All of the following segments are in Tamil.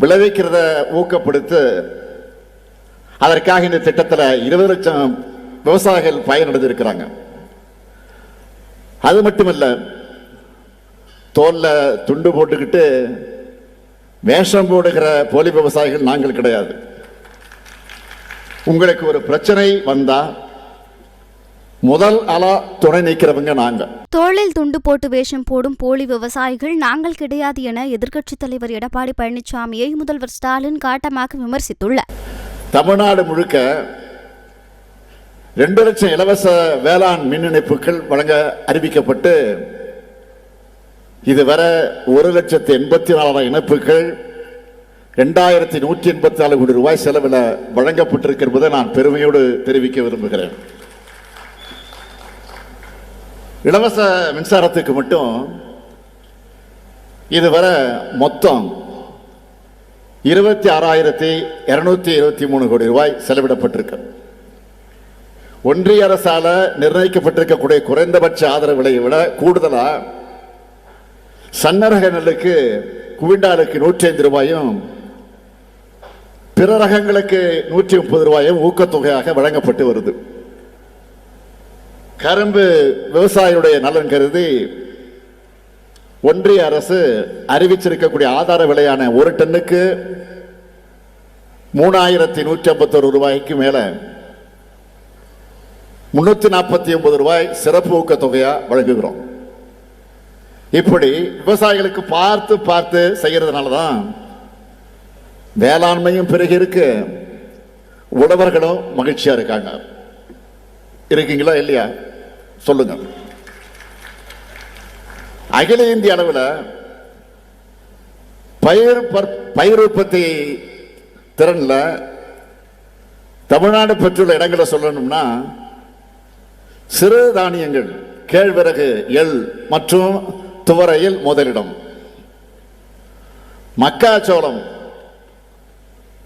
விளைவிக்கிறத ஊக்கப்படுத்து அதற்காக இந்த திட்டத்தில் இருபது லட்சம் விவசாயிகள் பயனடைஞ்சிருக்கிறாங்க அது மட்டுமல்ல தோல்ல துண்டு போட்டுக்கிட்டு வேஷம் போடுகிற போலி விவசாயிகள் நாங்கள் கிடையாது. உங்களுக்கு ஒரு பிரச்சனை வந்தா முதல் அலா துணை நிற்கிறவங்க நாங்கள் தோளில் துண்டு போட்டு வேஷம் போடும் போலி விவசாயிகள் நாங்கள் கிடையாது என எதிர்க்கட்சித் தலைவர் எடப்பாடி பழனிசாமியை முதல்வர் ஸ்டாலின் காட்டமாக விமர்சித்துள்ளார். தமிழ்நாடு முழுக்க ரெண்டு லட்சம் இலவச வேளாண் மின் இணைப்புகள் வழங்க அறிவிக்கப்பட்டு இதுவரை ஒரு லட்சத்து எண்பத்தி நாலாயிரம் இணைப்புகள் ரெண்டாயிரத்தி நூற்றி எண்பத்தி நாலு கோடி ரூபாய் செலவில் வழங்கப்பட்டிருக்கிறதை நான் பெருமையோடு தெரிவிக்க விரும்புகிறேன். இலவச மின்சாரத்துக்கு மட்டும் இதுவரை மொத்தம் இருபத்தி ஆறாயிரத்தி இருநூத்தி இருபத்தி மூணு கோடி ரூபாய் செலவிடப்பட்டிருக்கு. ஒன்றிய அரசால் நிர்ணயிக்கப்பட்டிருக்கக்கூடிய குறைந்தபட்ச ஆதரவு விலையை விட கூடுதலாக சன்னரக நெல்லுக்கு குவிண்டாலுக்கு நூற்றி ஐந்து ரூபாயும் பிற ரகங்களுக்கு நூற்றி முப்பது ரூபாயும் ஊக்கத்தொகையாக வழங்கப்பட்டு வருது. கரும்பு விவசாயியுடைய நலன் கருதி ஒன்றிய அரசு அறிவிச்சிருக்கக்கூடிய ஆதார விலையான ஒரு டன்னுக்கு மூணாயிரத்தி நூற்றி ஐம்பத்தொரு ரூபாய்க்கு மேலே முன்னூற்றி நாற்பத்தி ஒன்பது ரூபாய் சிறப்பு ஊக்கத்தொகையா வழங்குகிறோம். இப்படி விவசாயிகளுக்கு பார்த்து பார்த்து செய்கிறதுனால தான் வேளாண்மையும் பிறகு இருக்கு. உழவர்களும் மகிழ்ச்சியாக இருக்காங்க. இருக்கீங்களா இல்லையா? சொல்லுங்க. அகில இந்திய அளவில் பயிர் பற்- பயிர் உற்பத்தி திறன்ல தமிழ்நாடு பெற்றுள்ள இடங்களை சொல்லணும்னா சிறு தானியங்கள் கேழ்வரகு எள் மற்றும் துவரையில் முதலிடம். மக்காச்சோளம்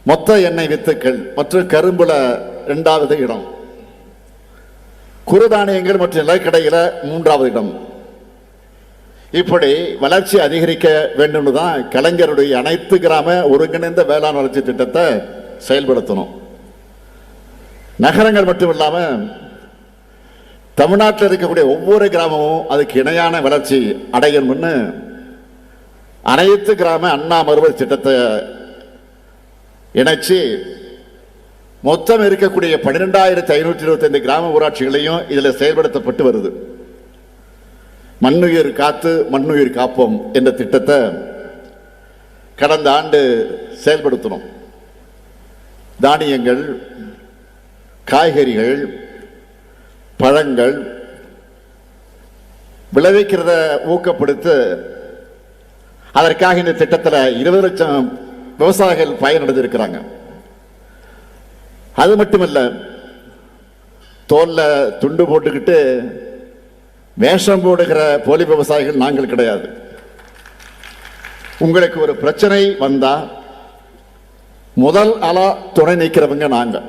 மொத்த எண்ணெய் வித்துக்கள் மற்றும் கரும்புல இரண்டாவது இடம். குறுதானியங்கள் மற்றும் நிலக்கடையில் மூன்றாவது இடம். இப்படி வளர்ச்சி அதிகரிக்க வேண்டும்னு தான் கலைஞருடைய அனைத்து கிராம ஒருங்கிணைந்த வேளாண் வளர்ச்சி திட்டத்தை செயல்படுத்தணும். நகரங்கள் மட்டும் இல்லாமல் தமிழ்நாட்டில் இருக்கக்கூடிய ஒவ்வொரு கிராமமும் அதுக்கு இணையான வளர்ச்சி அடையணும்னு அனைத்து கிராம அண்ணா மறுவர் திட்டத்தை இணைச்சி மொத்தம் இருக்கக்கூடிய பன்னிரெண்டாயிரத்தி ஐநூற்றி இருபத்தைந்து கிராம ஊராட்சிகளையும் இதில் செயல்படுத்தப்பட்டு வருது. மண்ணுயிர் காத்து மண்ணுயிர் காப்போம் என்ற திட்டத்தை கடந்த ஆண்டு செயல்படுத்தணும் தானியங்கள் காய்கறிகள் பழங்கள் விளைவிக்கிறத ஊக்கப்படுத்த அதற்காக இந்த திட்டத்தில் இருபது லட்சம் விவசாயிகள் பயனடைஞ்சிருக்கிறாங்க அது மட்டுமல்ல தோல்ல துண்டு போட்டுக்கிட்டு வேஷம் போடுகிற போலி விவசாயிகள் நாங்கள் கிடையாது. உங்களுக்கு ஒரு பிரச்சனை வந்தா முதல் அலா துணை நிற்கிறவங்க நாங்கள்